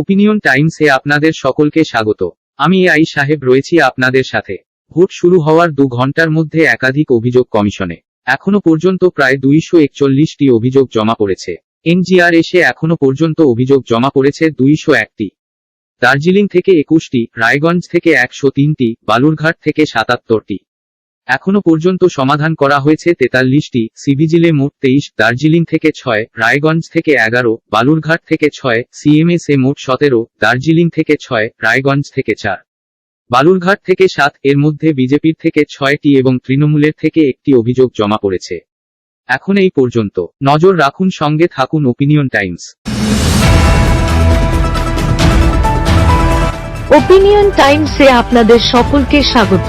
Opinion টাইমসে আপনাদের সকলকে স্বাগত। আমি আই সাহেব রয়েছি আপনাদের সাথে। ভোট শুরু হওয়ার দু ঘণ্টার মধ্যে একাধিক অভিযোগ কমিশনে। এখনও পর্যন্ত প্রায় দুইশো একচল্লিশটি অভিযোগ জমা পড়েছে। এনজিআর এসে এখনও পর্যন্ত অভিযোগ জমা পড়েছে দুইশো একটি। দার্জিলিং থেকে একুশটি, রায়গঞ্জ থেকে একশো তিনটি, বালুরঘাট থেকে সাতাত্তরটি। এখনও পর্যন্ত সমাধান করা হয়েছে তেতাল্লিশটি, সিভিজিলে মোট তেইশ, দার্জিলিং থেকে ছয়, রায়গঞ্জ থেকে এগারো, বালুরঘাট থেকে ছয় সিএমএস এ মোট সতেরো, দার্জিলিং থেকে ছয়, রায়গঞ্জ থেকে চার। বালুরঘাট থেকে সাত, এর মধ্যে বিজেপির থেকে ছয়টি এবং তৃণমূলের থেকে একটি অভিযোগ জমা পড়েছে। এখন এই পর্যন্ত। নজর রাখুন, সঙ্গে থাকুন ওপিনিয়ন টাইমস ওপিনিয়ন টাইমসে আপনাদের সকলকে স্বাগত।